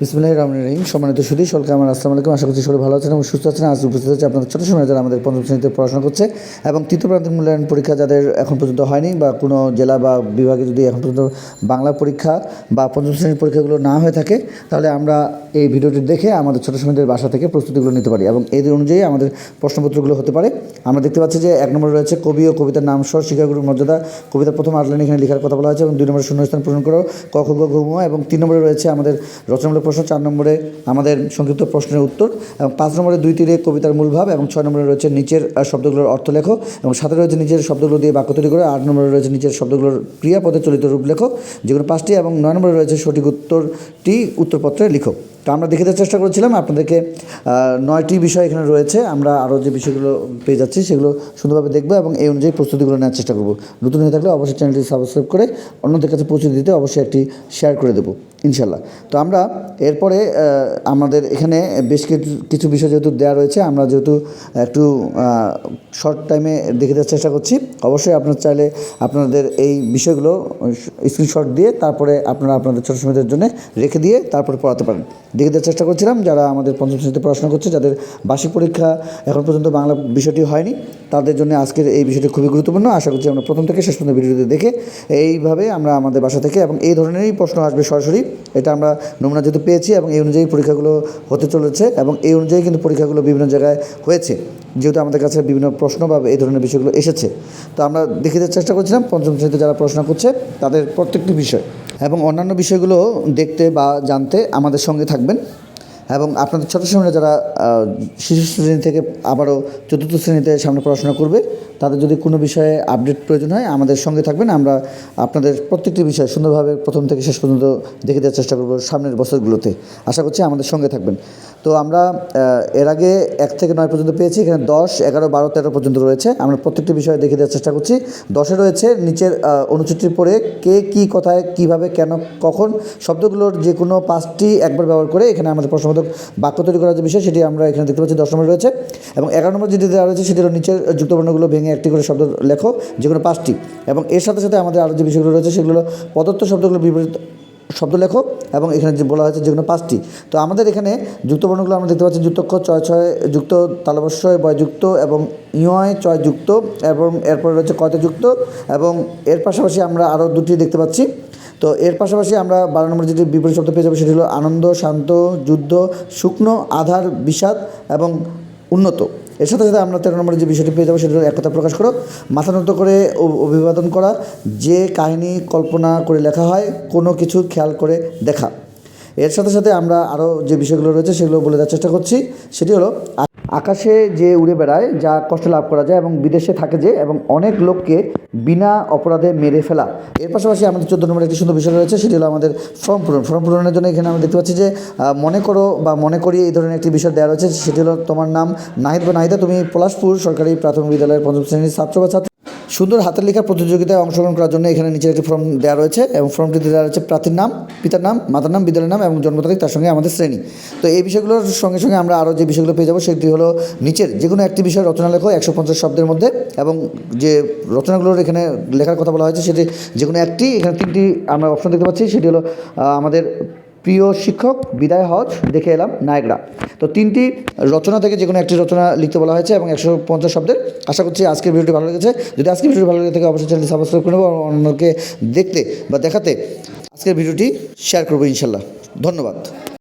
বিসমুল্লাহ রহমান রহিম। সম্মানিত সুদী সকলকে আমার আসসালামু আলাইকুম। আশা করছি সবাই ভালো আছেন এবং সুস্থ আছেন। আজ উপস্থিত হচ্ছে আপনাদের ছোটো সময় যারা আমাদের পঞ্চম শ্রেণীতে পড়াশোনা করছে এবং তৃতীয় প্রান্তিক মূল্যায়ন পরীক্ষা যাদের এখন পর্যন্ত হয়নি বা কোনো জেলা বা বিভাগে যদি এখন পর্যন্ত বাংলা পরীক্ষা বা পঞ্চম শ্রেণির পরীক্ষাগুলো না হয়ে থাকে, তাহলে আমরা এই ভিডিওটি দেখে আমাদের ছোটো সময়দের বাসা থেকে প্রস্তুতিগুলো নিতে পারি এবং এদের অনুযায়ী আমাদের প্রশ্নপত্রগুলো হতে পারে। আমরা দেখতে পাচ্ছি যে এক নম্বরে রয়েছে কবি ও কবিতার নাম সহ শিক্ষাগুরুর মর্যাদা। কবিতার প্রথম আটলাইন এখানে লেখার কথা বলা হয়েছে এবং দুই নম্বরে শূন্যস্থান পূরণ করো, ক খ গ এবং তিন নম্বরে রয়েছে আমাদের রচনামূলক প্রশ্ন, চার নম্বরে আমাদের সংক্ষিপ্ত প্রশ্নের উত্তর, এবং পাঁচ নম্বরে দুই তীরে কবিতার মূল ভাব, এবং ছয় নম্বরে রয়েছে নিচের শব্দগুলোর অর্থ লেখো, এবং সাথে রয়েছে নিচের শব্দগুলো দিয়ে বাক্য তৈরি করে, আট নম্বরে রয়েছে নিচের শব্দগুলোর ক্রিয়াপদে চলিত রূপ লেখো, যেগুলো পাঁচটি, এবং নয় নম্বরে রয়েছে সঠিক উত্তরটি উত্তরপত্রে লিখো। তো আমরা দেখে দেওয়ার চেষ্টা করেছিলাম, আপনাদেরকে নয়টি বিষয় এখানে রয়েছে, আমরা আরও যে বিষয়গুলো পেয়ে যাচ্ছি সেগুলো সুন্দরভাবে দেখব এবং এই অনুযায়ী প্রস্তুতিগুলো নেওয়ার চেষ্টা করব। নতুন হয়ে থাকলে অবশ্যই চ্যানেলটি সাবস্ক্রাইব করে অন্যদের কাছে পৌঁছে দিতে অবশ্যই একটি শেয়ার করে দেবো। ইনশাল্লাহ। তো আমরা এরপরে আমাদের এখানে বেশ কিছু কিছু বিষয় যেহেতু দেওয়া রয়েছে, আমরা যেহেতু একটু শর্ট টাইমে দেখে দেওয়ার চেষ্টা করছি, অবশ্যই আপনার চাইলে আপনাদের এই বিষয়গুলো স্ক্রিনশট দিয়ে তারপরে আপনারা আপনাদের ছোটো সময়দের জন্য রেখে দিয়ে তারপরে পড়াতে পারেন। দেখে দেওয়ার চেষ্টা করছিলাম, যারা আমাদের পঞ্চম শ্রেণীতে পড়াশোনা করছে, যাদের বার্ষিক পরীক্ষা এখন পর্যন্ত বাংলা বিষয়টি হয়নি, তাদের জন্য আজকের এই বিষয়টি খুবই গুরুত্বপূর্ণ। আশা করছি আমরা প্রথম থেকে শেষ পর্যন্ত ভিডিওটি দেখে এইভাবে আমরা আমাদের বাসা থেকে এবং এই ধরনেরই প্রশ্ন আসবে সরাসরি এটা আমরা নমুনা যেহেতু পেয়েছি এবং এই অনুযায়ী পরীক্ষাগুলো হতে চলেছে এবং এই অনুযায়ী কিন্তু পরীক্ষাগুলো বিভিন্ন জায়গায় হয়েছে। যেহেতু আমাদের কাছে বিভিন্ন প্রশ্ন বা এই ধরনের বিষয়গুলো এসেছে। তো আমরা দেখে চেষ্টা করছিলাম, পঞ্চম শ্রেণীতে যারা পড়াশোনা করছে, তাদের প্রত্যেকটি বিষয় এবং অন্যান্য বিষয়গুলো দেখতে বা জানতে আমাদের সঙ্গে থাকবেন। এবং আপনাদের ছোটো সময় যারা শিশু শ্রেণি থেকে আবারও চতুর্থ শ্রেণীতে সামনে পড়াশোনা করবে তাদের যদি কোনো বিষয়ে আপডেট প্রয়োজন হয় আমাদের সঙ্গে থাকবেন। আমরা আপনাদের প্রত্যেকটি বিষয় সুন্দরভাবে প্রথম থেকে শেষ পর্যন্ত দেখে দেওয়ার চেষ্টা করব সামনের বছরগুলোতে। আশা করছি আমাদের সঙ্গে থাকবেন। তো আমরা এর আগে এক থেকে নয় পর্যন্ত পেয়েছি এখানে দশ এগারো বারো তেরো পর্যন্ত রয়েছে। আমরা প্রত্যেকটি বিষয়ে দেখে দেওয়ার চেষ্টা করছি। দশে রয়েছে নিচের আহ, পরে কে কী কথায় কীভাবে কেন কখন শব্দগুলোর যে কোনো পাঁচটি একবার ব্যবহার করে এখানে আমাদের প্রশ্নবোধক বাক্য তৈরি করার যে বিষয় সেটি আমরা এখানে দেখতে পাচ্ছি। দশ নম্বরে রয়েছে এবং এগারো নম্বর যেটি দেওয়া রয়েছে সেটি হলো নিচের যুক্তবর্ণগুলো ভেঙে একটি করে শব্দ লেখো যে কোনো পাঁচটি। এবং এর সাথে সাথে আমাদের আরও যে বিষয়গুলো রয়েছে সেগুলো হলো শব্দগুলো বিপরীত শব্দ লেখো এবং এখানে যে বলা হয়েছে যেগুলো পাঁচটি। তো আমাদের এখানে যুক্তবর্ণগুলো আমরা দেখতে পাচ্ছি যুক্তক্ষ, ছয় ছয় যুক্ত তালবস্যয় বয়যুক্ত এবং ইয় ছয় যুক্ত এবং এরপরে রয়েছে কয়তে যুক্ত এবং এর পাশাপাশি আমরা আরও দুটি দেখতে পাচ্ছি। তো এর পাশাপাশি আমরা বারো নম্বর যেটি বিপরীত শব্দ পেয়ে যাব সেটি হলো আনন্দ, শান্ত, যুদ্ধ, শুকনো, আধার, বিষাদ এবং উন্নত। এর সাথে সাথে আমরা তেরো নম্বরে যে বিষয়টি পেয়ে যাব সেটা একতা প্রকাশ করো। মাথা নত করে অভিবাদন করা, যে কাহিনী কল্পনা করে লেখা হয়, কোনো কিছু খেয়াল করে দেখা। এর সাথে সাথে আমরা আরও যে বিষয়গুলো রয়েছে সেগুলো বলে দেওয়ার চেষ্টা করছি, সেটি হলো আকাশে যে উড়ে বেড়ায়, যা কষ্ট লাভ করা যায় এবং বিদেশে থাকে যে এবং অনেক লোককে বিনা অপরাধে মেরে ফেলা। এর পাশাপাশি আমাদের চোদ্দ নম্বরে একটি সুন্দর বিষয় রয়েছে, সেটি হলো আমাদের ফর্ম পূরণ। ফর্ম পূরণের জন্য এখানে আমরা দেখতে পাচ্ছি যে মনে করো বা মনে করি এই ধরনের একটি বিষয় দেওয়া রয়েছে, সেটি হলো তোমার নাম নাহিদ বা নাহিদা। তুমি পলাশপুর সরকারি প্রাথমিক বিদ্যালয়ের পঞ্চম শ্রেণির ছাত্র বা ছাত্রী। সুন্দর হাতের লেখা প্রতিযোগিতায় অংশগ্রহণ করার জন্য এখানে নিচে একটি ফর্ম দেওয়া রয়েছে এবং ফর্মটিতে দেওয়া রয়েছে প্রার্থীর নাম, পিতার নাম, মাতার নাম, বিদ্যালয়ের নাম এবং জন্ম তারিখ তার সঙ্গে আমাদের শ্রেণি। তো এই বিষয়গুলোর সঙ্গে সঙ্গে আমরা আরও যে বিষয়গুলো পেয়ে যাব সেটি হলো নিচের যে কোনো একটি বিষয় রচনা লেখো একশো পঞ্চাশ শব্দের মধ্যে এবং যে রচনাগুলোর এখানে লেখার কথা বলা হয়েছে সেটি যে কোনো একটি, এখানে তিনটি আমরা অপশন দেখতে পাচ্ছি, সেটি হলো আমাদের প্রিয় শিক্ষক, বিদায় হজ, দেখে এলাম নায়করা। তো তিনটি রচনা থেকে যে কোনো একটি রচনা লিখতে বলা হয়েছে এবং একশো পঞ্চাশ শব্দের। আশা করছি আজকের ভিডিওটি ভালো লেগেছে। যদি আজকের ভিডিওটি ভালো লেগে থাকে, অবশ্যই চ্যানেলটি সাবস্ক্রাইব করে নেব অন্যকে দেখতে বা দেখাতে আজকের ভিডিওটি শেয়ার করব ইনশাল্লাহ। ধন্যবাদ।